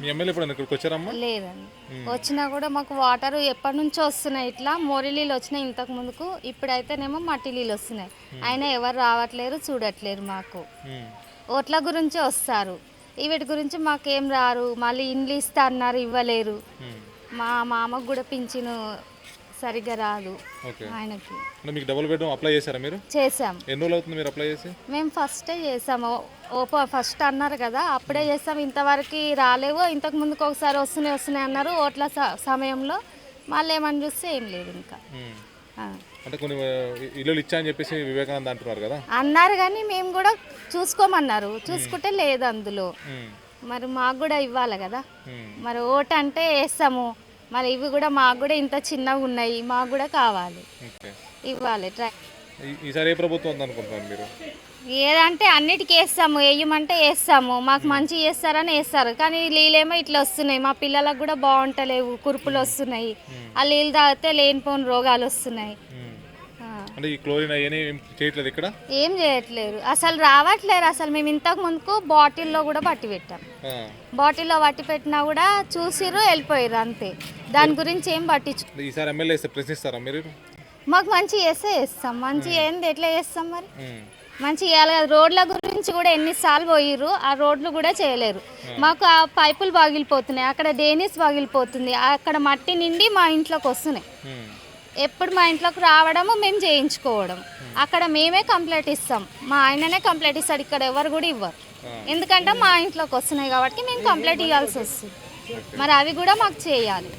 మీ MLA ఎప్పుడైనా ఇక్కడికి వచ్చారమ్మా? లేదండి. వచ్చినా కూడా మాకు వాటర్ ఎప్పటి నుంచో వస్తున్నాయి. ఇట్లా మోరి నీళ్ళు వచ్చినాయి ఇంతకు ముందుకు. ఇప్పుడైతేనేమో మట్టి నీళ్ళు వస్తున్నాయి అయినా ఎవరు రావట్లేరు చూడట్లేరు మాకు. ఓట్ల గురించి వస్తారు. వీటి గురించి మాకేం రారు. మళ్ళీ ఇండ్లు ఇస్తా అన్నారు ఇవ్వలేరు. మా మామకు కూడా పింఛను సరిగ్గా రాదు ఓకే. ఆయనకి. అంటే మీకు డబుల్ బెడ్రూమ్ అప్లై చేశారా మీరు? చేసాం ఎన్ని రోజులు అవుతుంది మీరు అప్లై చేసి? మేము ఫస్టే చేసాము ఓపో ఫస్ట్ అన్నారు కదా అప్పుడే చేసాం ఇంతవరకు రాలేవు. ఇంతకు ముందుకు ఒకసారి వస్తున్నాయి వస్తున్నాయి అన్నారు. ఓట్ల స- సమయంలో మళ్ళీ ఏమని చూస్తే ఏం లేదు ఇంకా. ఉమ్. ఆ. అంటే కొన్ని ఇల్లులు ఇచ్చా అని చెప్పేసి వివేకానంద అంటున్నారు కదా? అన్నారు కానీ మేము కూడా చూసుకోమన్నారు. చూసుకుంటే లేదు అందులో. ఉమ్. మరి మాకు కూడా ఇవ్వాలి కదా. ఉమ్. మరి ఓటు అంటే వేస్తాము. మరి ఇవి కూడా మాకు కూడా ఇంత చిన్నగా ఉన్నాయి మాకు కూడా కావాలి. ఇవ్వాలి ట్రై. ఈసారి ఏ ప్రభుత్వం అనుకుంటున్నారు మీరు? ఏదంటే అన్నిటికీ వేస్తాము వేయమంటే వేస్తాము. మాకు మంచి చేస్తారని వేస్తారు. కానీ నీళ్ళేమో ఇట్లా వస్తున్నాయి. మా పిల్లలకు కూడా బాగుంటలేవు కురుపులు వస్తున్నాయి. ఆ నీళ్ళు తాగితే లేనిపోని రోగాలు వస్తున్నాయి. ఉమ్. ఆ. అంటే ఈ క్లోరిన్ అవన్నీ ఏం చేయట్లేదు ఇక్కడ? ఏం చేయట్లేరు అసలు రావట్లేరు అసలు మేము ఇంతకు ముందుకు బాటిల్లో కూడా పట్టి పెట్టాం. బాటిల్లో పట్టి పెట్టినా కూడా చూసిర్రు వెళ్ళిపోయారు అంతే. దాని గురించి ఏం పట్టించు ఈసారి ఎమ్మెల్యే ప్రశ్నిస్తారా మీరు? మాకు మంచి చేస్తే చేస్తాం. మంచి ఏంది? ఎట్లా చేస్తాం మరి. మంచి చేయాలి కదా. రోడ్ల గురించి కూడా ఎన్నిసార్లు పోయిర్రు ఆ రోడ్లు కూడా చేయలేరు. మాకు ఆ పైపులు పగిలిపోతున్నాయి అక్కడ డేనిస్ పగిలిపోతుంది అక్కడ మట్టి నిండి మా ఇంట్లోకి వస్తున్నాయి. ఎప్పుడు మా ఇంట్లోకి రావడము మేము చేయించుకోవడం. అక్కడ మేమే కంప్లైంట్ ఇస్తాం. మా ఆయననే కంప్లైంట్ ఇస్తాడు. ఇక్కడ ఎవరు కూడా ఇవ్వరు. ఎందుకంటే మా ఇంట్లోకి వస్తున్నాయి కాబట్టి మేము. కంప్లైంట్ ఇవ్వాల్సి వస్తుంది. మరి అవి కూడా మాకు చేయాలి.